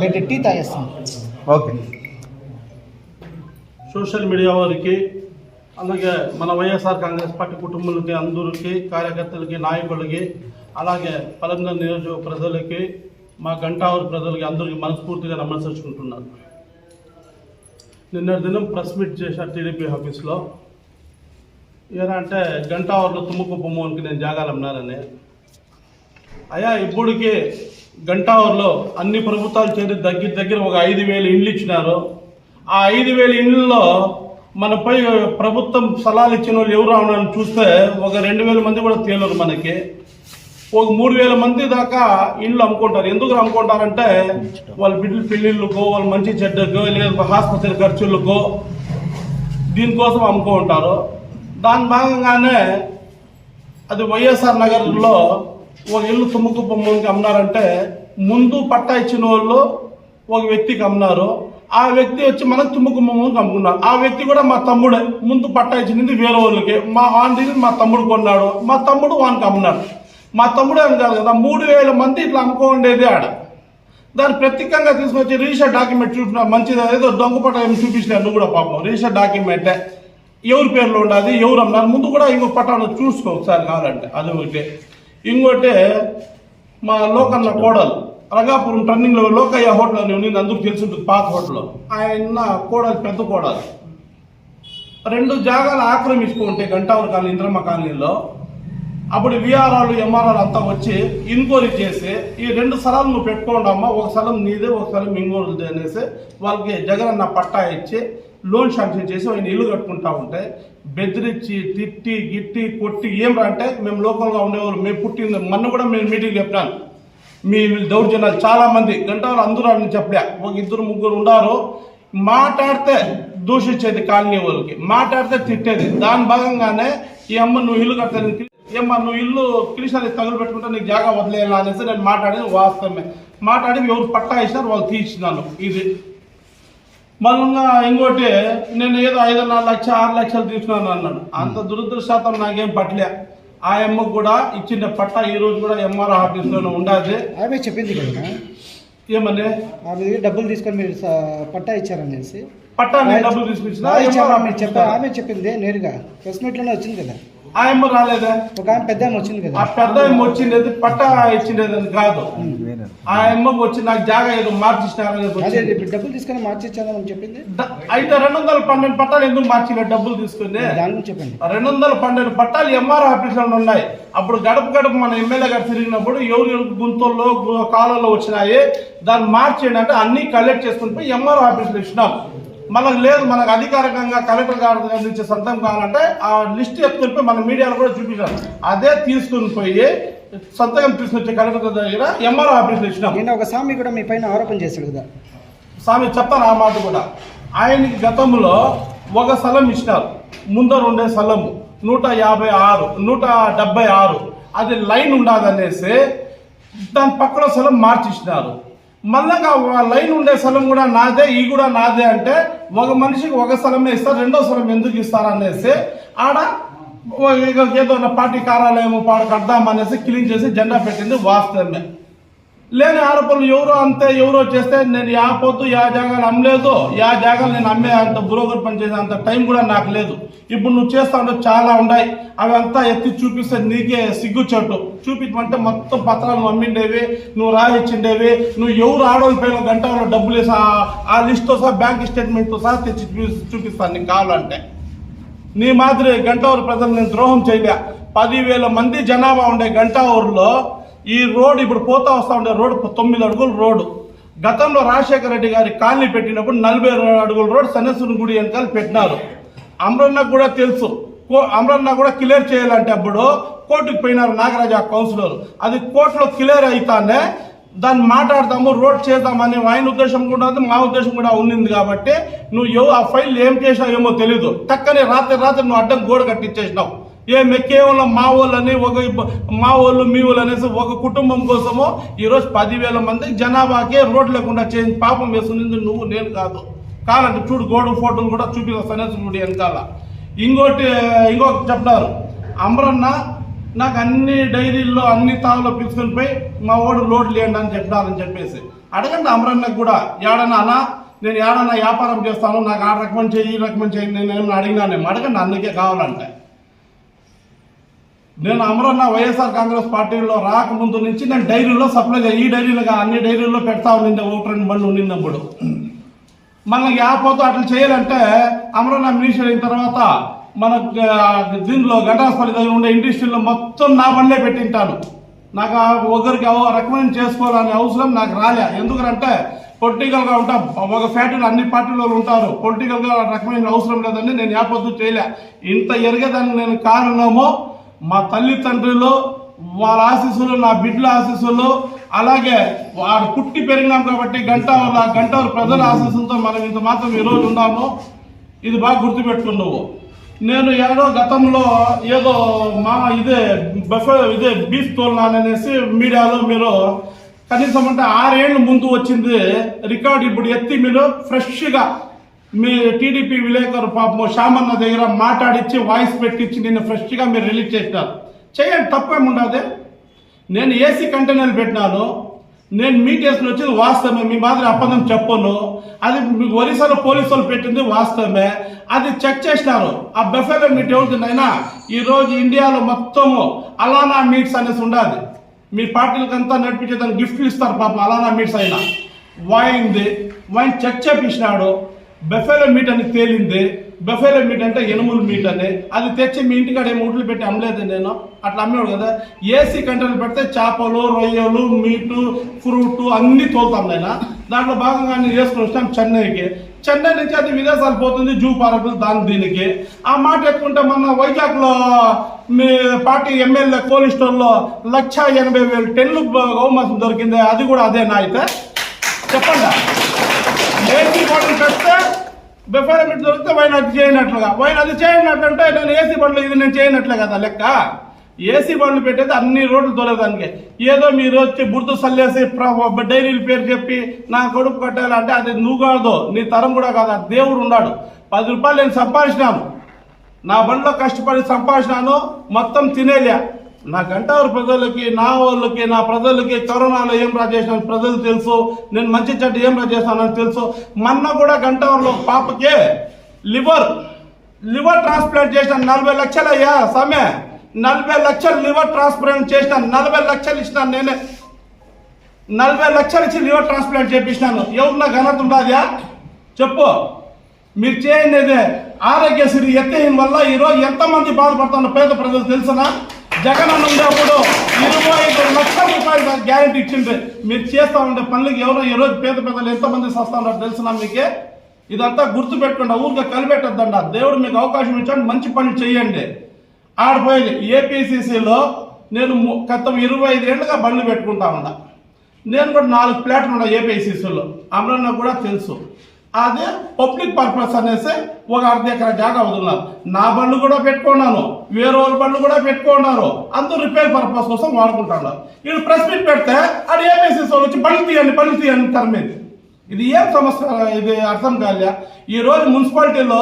లేదంటే టీ తాగేస్తాం. Okay. Social media వారికి అలాగే మన వైఎస్ఆర్ కాంగ్రెస్ పార్టీ కుటుంబాలకి అందరికి కార్యకర్తలకి నాయకులకి అలాగే పలంగా నియోజక ప్రజలకి మా గంటావరి ప్రజలకి అందరికీ మనస్ఫూర్తిగా నమస్కరించుకుంటున్నాను. నిన్న దినం ప్రెస్ మీట్ చేశారు టీడీపీ ఆఫీస్లో. ఏనా అంటే గంటావరిలో తుమ్మకుప్ప మోహన్కి నేను జాగాలు అన్నారని అయ్యా ఇప్పటికి గంటావర్లో అన్ని ప్రభుత్వాలు చేరి దగ్గర దగ్గర ఒక ఐదు వేల ఇండ్లు ఇచ్చినారు. ఆ ఐదు వేల ఇండ్లలో మనపై ప్రభుత్వం సలహాలు ఇచ్చిన వాళ్ళు ఎవరు అవునని చూస్తే ఒక రెండు వేల మంది కూడా తేలరు మనకి. ఒక మూడు వేల మంది దాకా ఇండ్లు అమ్ముకుంటారు. ఎందుకు అమ్ముకుంటారంటే వాళ్ళ బిడ్డలు పెళ్ళిళ్ళకో వాళ్ళ మంచి చెడ్డకో లేదా ఆసుపత్రి ఖర్చులకో దీనికోసం అమ్ముకుంటారు. దాని భాగంగానే అది వైఎస్ఆర్ నగర్లో ఒక ఇల్లు తుమ్ముకుప్పమ్మకి అమ్మినారంటే ముందు పట్టా ఇచ్చిన వాళ్ళు ఒక వ్యక్తికి అమ్మినారు ఆ వ్యక్తి వచ్చి మనకు తుమ్ముకుమ్మకి అమ్ముకున్నారు. ఆ వ్యక్తి కూడా మా తమ్ముడే. ముందు పట్టా ఇచ్చింది వేరే వాళ్ళకి. మా ఆంటీని మా తమ్ముడు కొన్నాడు. మా తమ్ముడు వానికి అమ్మినాడు. మా తమ్ముడే అని కదా మూడు వేల మంది ఇట్లా అమ్ముకోండేది ఆడ. దాన్ని ప్రత్యేకంగా తీసుకొచ్చి రిజిస్టర్ డాక్యుమెంట్ చూపిన మంచిది. ఏదో దొంగపట ఏమి చూపించినారు నువ్వు కూడా పాపం. రిజిస్టర్ డాక్యుమెంటే. ఎవరి పేర్లో ఉండాలి ఎవరు అన్నారు ముందు కూడా ఇంకో పట్టాలు చూసుకో ఒకసారి కావాలంటే. అది ఒకటి. ఇంకోటి మా లోకన్న కోడలు రంగాపురం టర్నింగ్లో లోకయ్య హోటల్ అని ఉంది అందరికి తెలిసి ఉంటుంది పాత హోటల్. ఆయన కోడలు పెద్ద కోడలు. రెండు జాగాలు ఆక్రమించుకుంటే గంటావర్ కాలనీ ఇంద్రమ్మ కాలనీలో అప్పుడు విఆర్ఆర్లు ఎంఆర్ఆర్ అంతా వచ్చి ఇన్క్వైరీ చేసి ఈ రెండు స్థలాలు నువ్వు పెట్టుకోండి అమ్మ ఒక స్థలం నీదే ఒక స్థలం ఇంకోటిది అనేసి వాళ్ళకి అన్న పట్టా ఇచ్చి లోన్ శాంక్షన్ చేసి ఆయన ఇల్లు కట్టుకుంటా ఉంటే బెదిరించి తిట్టి గిట్టి కొట్టి ఏం రా అంటే మేము లోకల్గా ఉండేవాళ్ళు మేము పుట్టింది మొన్న కూడా మేము మీటింగ్ చెప్పినాను మీ దౌర్జన్యాలు చాలా మంది గంటలు అందరూ అని చెప్పా ఒక ఇద్దరు ముగ్గురు ఉండారు మాట్లాడితే దూషించేది కాలనీ వాళ్ళకి మాట్లాడితే తిట్టేది. దాని భాగంగానే ఈ అమ్మ నువ్వు ఇల్లు కట్టలేదు ఏమ్మా నువ్వు ఇల్లు కిలిషాలు తగులు పెట్టుకుంటే నీకు జాగా వదిలేయాలా అనేసి నేను మాట్లాడేది వాస్తవమే. మాట్లాడి ఎవరు పట్టా ఇచ్చినారు వాళ్ళు తీసినాను ఇది మళ్ళా ఇంకోటి నేను ఏదో ఐదు నాలుగు లక్ష ఆరు లక్షలు తీసుకున్నాను అన్నాడు. అంత దురదృష్టం నాకేం పట్టలే. ఆ అమ్మకు కూడా ఇచ్చిన పట్టా ఈ రోజు కూడా ఎంఆర్ ఆఫీస్లోనే ఉండాది ఆమె చెప్పింది కదా. ఏమని? డబ్బులు తీసుకొని మీరు పట్టా ఇచ్చారనేసి పట్టా నేను డబ్బులు తీసుకొచ్చిన ఇచ్చారు ఆమె చెప్పింది నేరుగా. ప్రెస్ మీట్లోనే వచ్చింది కదా. ఆ అమ్మ రాలేదా. ఒక ఆమె పెద్ద వచ్చింది ఆ కదా పెద్ద అమ్మ వచ్చిండేది పట్టా ఇచ్చిండేది అని కాదు. ఆ అమ్మకు వచ్చి నాకు జాగా ఏదో వచ్చింది. ఇప్పుడు డబ్బులు తీసుకొని మార్చిచ్చాను చెప్పింది? అయితే రెండు వందల పన్నెండు పట్టాలు ఎందుకు మార్చిన డబ్బులు తీసుకుని? దాని చెప్పండి. రెండు వందల పన్నెండు పట్టాలు ఎంఆర్ ఆఫీసులో ఉన్నాయి. అప్పుడు గడప గడప మన ఎమ్మెల్యే గారు తిరిగినప్పుడు ఎవరు ఎవరు గుంతల్లో కాలంలో వచ్చినాయి. దాన్ని మార్చేయండి అంటే అన్ని కలెక్ట్ చేసుకుని పోయి ఎంఆర్ ఆఫీసులో ఇచ్చినాం. మనకు లేదు మనకు అధికారికంగా కలెక్టర్ గారి నుంచి సొంతం కావాలంటే ఆ లిస్ట్ పోయి మన మీడియాలో కూడా చూపించాం అదే తీసుకుని పోయి సంతకం తీసుకొచ్చే కలెక్టర్ దగ్గర ఎంఆర్ ఆఫీసులో ఇచ్చినాం. నిన్న ఒక స్వామి కూడా మీ పైన ఆరోపణ చేశాడు కదా. స్వామి చెప్తాను ఆ మాట కూడా. ఆయనకి గతంలో ఒక స్థలం ఇచ్చినారు. ముందర ఉండే స్థలం నూట యాభై ఆరు నూట డెబ్బై ఆరు. అది లైన్ ఉండదనేసి దాని పక్కన స్థలం మార్చిచ్చినారు. మళ్ళా ఆ లైన్ ఉండే స్థలం కూడా నాదే ఈ కూడా నాదే అంటే ఒక మనిషికి ఒక స్థలమే ఇస్తారు రెండో స్థలం ఎందుకు ఇస్తారు అనేసి ఆడ ఇక ఏదో నా పార్టీ కార్యాలయం పాడు కడదామనేసి క్లీన్ చేసి జెండా పెట్టింది వాస్తవమే. లేని ఆరోపణలు ఎవరో అంతే ఎవరో చేస్తే నేను యా పొద్దు యా జాగాలు అమ్మలేదు యా జాగాలు నేను అమ్మే అంత బురోగర్ పని చేసే అంత టైం కూడా నాకు లేదు. ఇప్పుడు నువ్వు చేస్తా ఉంటే చాలా ఉన్నాయి. అవి అంతా ఎత్తి చూపిస్తే నీకే సిగ్గుచెట్టు చూపించమంటే మొత్తం పత్రాలు అమ్మిండేవి నువ్వు రాయిచ్చిండేవి నువ్వు ఎవరు ఆడోళ్ళ పైన గంట డబ్బులు వేసి ఆ- లిస్ట్తో సహా బ్యాంక్ స్టేట్మెంట్తో సహా తెచ్చి చూపి- చూపిస్తాను నీకు కావాలంటే. నీ మాదిరి గంటావూరు ప్రజలు నేను ద్రోహం చేయలే. పదివేల మంది జనాభా ఉండే గంటావూరులో ఈ రోడ్డు ఇప్పుడు పోతా వస్తా ఉండే రోడ్ తొమ్మిది అడుగులు రోడ్డు. గతంలో రాజశేఖర రెడ్డి గారి కాలనీ పెట్టినప్పుడు నలభై అడుగుల రోడ్డు సనేశ్వరం గుడి వెనకాల పెట్టినారు. అమరన్న కూడా తెలుసు. కో- అమరన్న కూడా క్లియర్ చేయాలంటే అప్పుడు కోర్టుకు పోయినారు నాగరాజ కౌన్సిలర్. అది కోర్టులో క్లియర్ అయితానే దాన్ని మాట్లాడతాము రోడ్ చేద్దామని ఆయన ఉద్దేశం కూడా ఉంది మా ఉద్దేశం కూడా ఉండింది కాబట్టి నువ్వు ఆ ఫైల్ ఏం చేసావు ఏమో తెలీదు. టక్కని రాత్రి రాత్రి నువ్వు అడ్డం గోడ కట్టించేసినావు ఏమి కేవలం మా వాళ్ళని ఒక మా వాళ్ళు మీ వాళ్ళు అనేసి ఒక కుటుంబం కోసము ఈరోజు పదివేల మంది జనాభాకే రోడ్ లేకుండా చేసి పాపం వేస్తుంది నువ్వు నేను కాదు. కావాలంటే చూడు గోడు ఫోటోలు కూడా చూపిస్తానే చూడు వెనకాల. ఇంకోటి ఇంకొకటి చెప్తారు. అమరన్న నాకు అన్ని డైరీల్లో అన్ని తాగులో పిలుచుకొని పోయి మా ఓడు లోడ్ లేండి అని చెప్తారని చెప్పేసి. అడగండి అమరన్నకు కూడా ఏడన్నా అన్నా నేను ఏడన్నా వ్యాపారం చేస్తాను నాకు ఆ రకం చేయి ఈ రకం చేయి నేను ఏమన్నా అడిగినానేమో అడగండి అందుకే కావాలంటే. నేను అమరన్న వైఎస్ఆర్ కాంగ్రెస్ పార్టీలో రాకముందు నుంచి నేను డైరీలో సప్లై చేయ- ఈ డైరీలుగా అన్ని డైరీల్లో పెడతా ఉన్నింది ఒకటి రెండు బండ్లు ఉన్నిందప్పుడు మనకి యాపోతే అట్లా చేయాలంటే అమరన్న మినిస్టర్ అయిన తర్వాత మన దీనిలో ఘటాస్పల్లి దగ్గర ఉండే ఇండస్ట్రీలో మొత్తం నా పనులే పెట్టింటాను. నాకు ఒకరికి రికమెండ్ చేసుకోవాలనే అవసరం నాకు రాలే. ఎందుకంటే పొలిటికల్గా ఉంటా ఒక ఫ్యాక్టరీలో అన్ని పార్టీలో ఉంటారు. పొలిటికల్గా రికమెండ్ అవసరం లేదని నేను యాపొద్దు చేయలే. ఇంత ఎరిగేదాన్ని నేను కారణము మా తల్లిదండ్రులు వాళ్ళ ఆశీస్సులు నా బిడ్డల ఆశీస్సులు అలాగే వాడు పుట్టి పెరిగినాం కాబట్టి గంట గంట ప్రజల ఆశీస్సులతో మనం ఇంత మాత్రం ఈరోజు ఉన్నాము. ఇది బాగా గుర్తుపెట్టుకున్నావు. నేను ఏదో గతంలో ఏదో మా ఇదే బఫే ఇదే బీఫ్ తోలినాననేసి మీడియాలో మీరు కనీసం అంటే ఆరేళ్ళు ముందు వచ్చింది రికార్డు ఇప్పుడు ఎత్తి మీరు ఫ్రెష్గా మీ టీడీపీ విలేకరు పాపం శ్యామన్న దగ్గర మాట్లాడిచ్చి వాయిస్ పెట్టించి నిన్న ఫ్రెష్గా మీరు రిలీజ్ చేస్తారు చేయండి తప్పేముండదు నేను ఏసీ కంటైనర్లు పెట్టినాను. నేను మీట్ చేసిన వచ్చింది వాస్తవమే. మీ మాదిరి అప్పందం చెప్పను. అది మీకు ఒరిస్సాలో పోలీసు వాళ్ళు పెట్టింది వాస్తవమే. అది చెక్ చేసినారు. ఆ బెఫెలో మీట్ ఎవరికిందైనా ఈరోజు ఇండియాలో మొత్తము అలానా మీట్స్ అనేసి ఉండాలి. మీ పార్టీలకంతా నడిపించేదానికి గిఫ్ట్లు ఇస్తారు పాపం అలానా మీట్స్ అయినా. వాయింది వాయిన్ చెక్ చేపించినాడు? బెఫెలో మీట్ అని తేలింది. బఫేలో మీట్ అంటే ఎనుములు మీట్ అని అది తెచ్చి మీ ఇంటికాడ ఏమి ముట్లు పెట్టి అమ్మలేదు నేను. అట్లా అమ్మేవాడు కదా. ఏసీ కంటైనర్ పెడితే చేపలు రొయ్యలు మీటు ఫ్రూట్ అన్ని తోలుతాం నేను. దాంట్లో భాగంగా నేను చేసుకుని వచ్చాం చెన్నైకి. చెన్నై నుంచి అది విదేశాలు పోతుంది జూ పార్కులు దాని దీనికి. ఆ మాట ఎత్తుకుంటే మొన్న వైజాగ్లో మీ పార్టీ ఎమ్మెల్యే కోల్డ్ స్టోర్లో లక్ష ఎనభై వేలు టెన్లు బహుమతి దొరికింది. అది కూడా అదేనా అయితే చెప్పండి. ఏసీ బండ్లు పెడితే బెఫారమెంట్ దొరికితే వైన్ అది చేయనట్లుగా? వైన్ అది చేయనట్లంటే నేను ఏసీ బండ్లు ఇది నేను చేయనట్లే కదా లెక్క? ఏసీ బండ్లు పెట్టేది అన్ని రోడ్లు తోలేదానికి ఏదో మీరు వచ్చి బుర్దు సల్లేసి ప్ర- డైరీల పేరు చెప్పి నా కొడుకు కట్టాలంటే అది నువ్వు కాదు నీ తరం కూడా కాదు దేవుడు ఉన్నాడు. పది రూపాయలు నేను సంపాదించినాను. నా బండిలో కష్టపడి సంపాదించినాను మొత్తం తినేలే. నా గంటారు ప్రజలకి నా వాళ్ళకి నా ప్రజలకి కరోనాలో ఏం రాజేసాను ప్రజలు తెలుసు. నేను మంచి చెడ్డ ఏం రాజేస్తానని తెలుసు. మొన్న కూడా గంటవారిలో పాపకే లివర్ లివర్ ట్రాన్స్ప్లాంట్ చేసిన నలభై లక్షలయ్యా సమే. నలభై లక్షలు లివర్ ట్రాన్స్ప్లాంట్ చేసిన నలభై లక్షలు ఇచ్చినాను నేనే. నలభై లక్షలు ఇచ్చి లివర్ ట్రాన్స్ప్లాంట్ చేపించినాను. ఎవరు నా ఘనత ఉండదా చెప్పు. మీరు చేయండి ఇదే ఆరోగ్యశ్రీ ఎత్తేయడం వల్ల ఈరోజు ఎంతమంది బాధపడుతున్న పేద ప్రజలు తెలుసునా? జగన్ అన్న ఉండేప్పుడు ఇరవై ఐదు లక్షల రూపాయలు గ్యారెంటీ ఇచ్చింది మీరు చేస్తా ఉండే పనులకి ఎవరో ఈ రోజు పేద పెద్దలు ఎంతమంది వస్తా ఉన్నారు తెలిసిన మీకే? ఇదంతా గుర్తు పెట్టుకుంటా ఊరికే కలిపెట్టద్దండ దేవుడు మీకు అవకాశం ఇచ్చాడు మంచి పని చేయండి. ఆడిపోయేది ఏపీసీసీలో నేను ము- గతం ఇరవై ఐదు ఏళ్ళుగా బండ్లు పెట్టుకుంటా ఉన్నా. నేను కూడా నాలుగు ప్లాట్లు ఉన్నా ఏపీసీసీలో. అమరన్న కూడా తెలుసు. అదే పబ్లిక్ పర్పస్ అనేసి ఒక అర్ధ ఎకరా జాగా వదులున్నారు నా బండ్లు కూడా పెట్టుకున్నాను. వేరే వాళ్ళ బండ్లు కూడా పెట్టుకున్నారు. అందరూ రిపేర్ పర్పస్ కోసం వాడుకుంటున్నారు. వీళ్ళు ప్రెస్ మీట్ పెడితే అది ఏపీసీ వాళ్ళు వచ్చి బండ్లు తీయండి బండ్లు తీయండి తరమేది ఇది ఏం సమస్య? ఇది అర్థం కాలే. ఈరోజు మున్సిపాలిటీలో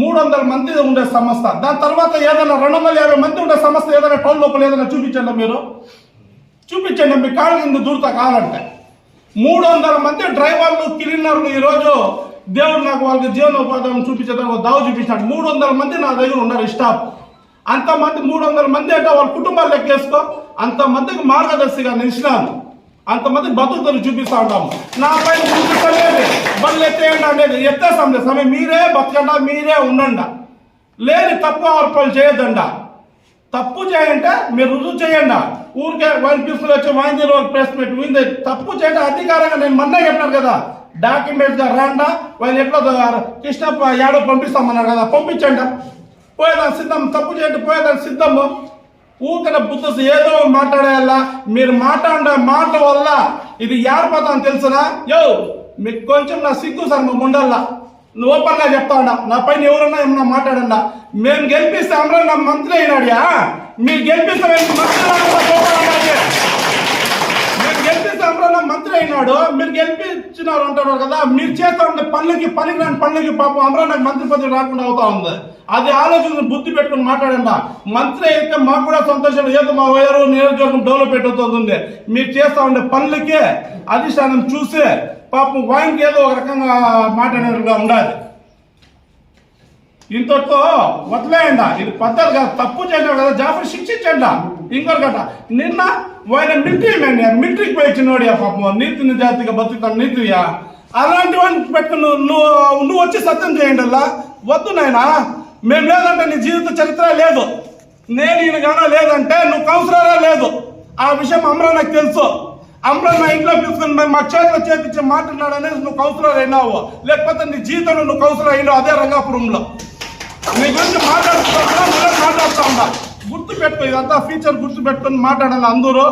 మూడు వందల మంది ఉండే సంస్థ దాని తర్వాత ఏదైనా రెండు వందల యాభై మంది ఉండే సంస్థ ఏదైనా టౌన్ లోపల ఏదైనా చూపించండి మీరు. చూపించండి మీ కాళ్ళ కింద దూరత కావాలంటే మూడు వందల మంది డ్రైవర్లు క్లీనర్లు ఈరోజు దేవుడు నాకు వాళ్ళకి జీవనోపాధం చూపించేదానికి ఒక దావ చూపించాడు మూడు వందల మంది నా దగ్గర ఉన్నారు స్టాఫ్ అంతమంది మూడు వందల మంది అంటే వాళ్ళ కుటుంబాలు లెక్కేసుకో అంతమందికి మార్గదర్శిగా నిలిచినాను అంతమంది బతుకుతారు చూపిస్తా ఉంటాము నా పైన చూపిస్తలేదు బండ్లు ఎత్తేయండి అనేది ఎత్తేస్తాం లేదు. సమయం మీరే బతకండా మీరే ఉండండి. లేని తప్పు ఆర్పాలు చేయొద్దండ. తప్పు చేయంటే మీరు రుజువు చేయండి. ఊరికే వన్ పీసులు వచ్చి వాయింది ఒక ప్రెస్ మీట్ ఉంది తప్పు చేయండి అధికారంగా నేను మొన్నే చెప్పినాను కదా. డాక్యుమెంట్స్ రాండా వాళ్ళు ఎట్లా కృష్ణప్ప యాడో పంపిస్తామన్నారు కదా పంపించండి. పోయేదాన్ని సిద్ధం తప్పు చేయండి పోయేదాన్ని సిద్ధము. ఊకన బుద్ధస్ ఏదో మాట్లాడేలా మీరు మాట్లాడే మాట వల్ల ఇది ఏర్పడతాను తెలుసునా? యో మీకు కొంచెం నా సిగ్గు సార్ మా ముండల్లా నువ్వు ఓపెన్గా చెప్తా ఉన్నా. నా పైన ఎవరన్నా ఏమన్నా మాట్లాడండా మేము గెలిపిస్తే అమరన్న మంత్రి అయినాడియా మీరు గెలిపిస్తే మేము మంత్రి అయినా గెలిపిస్తే మంత్రి అయినాడు మీరు గెలిపించినారు అంటారు కదా మీరు చేస్తా ఉండే పనులకి పనికి రాని పనులకి పాపం అమరానికి మంత్రి పదవి రాకుండా అవుతా ఉంది. అది ఆలోచన బుద్ధి పెట్టుకుని మాట్లాడండి మంత్రి అయితే మాకు కూడా సంతోషం. ఏదో మా వైరు నియోజకవర్గం డెవలప్ అవుతుంది. మీరు చేస్తా ఉండే పనులకి అధిష్టానం చూసి పాపం వాయికి ఏదో ఒక రకంగా మాట్లాడేట్టుగా ఉండాలి. ఇంతటితో వదిలేయండి. ఇది పద్ధతి కాదు. తప్పు చేయడం కదా జాఫర్ శిక్షించండి. ఇంకొక నిన్న వాయిన మిలిటరీ మ్యాన్ మిలిటరీకి పోయి వచ్చినోడు పాపం. నీతి నిజాతిగా బతుకుతాను నీతియా అలాంటి వాడిని పెట్టుకుని నువ్వు నువ్వు నువ్వు వచ్చి సత్యం చేయండి అలా వద్దు నాయనా. మేము లేదంటే నీ జీవిత చరిత్ర లేదు. నేను ఈయన గాన లేదంటే నువ్వు కౌన్సిలరా లేదు. ఆ విషయం అమరా నాకు తెలుసు. అమరా నా ఇంట్లో పిలుచుకుని మా చేతిలో చేపించి మాట్లాడినాడు నువ్వు కౌన్సిలర్ అయినావు. లేకపోతే నీ జీవితంలో నువ్వు కౌన్సిలర్ అయినావు అదే రంగాపురంలో. నీ గురించి మాట్లాడుతున్నా మాట్లాడుతా ఉన్నా గుర్తు పెట్టుకో ఇదంతా ఫీచర్ గుర్తు పెట్టుకొని మాట్లాడాలి అందరూ.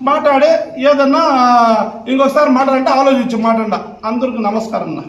మాట్లాడి ఏదన్నా ఇంకోసారి మాట్లాడంటే ఆలోచించి మాట్లాడ అందరికి నమస్కారం అన్న.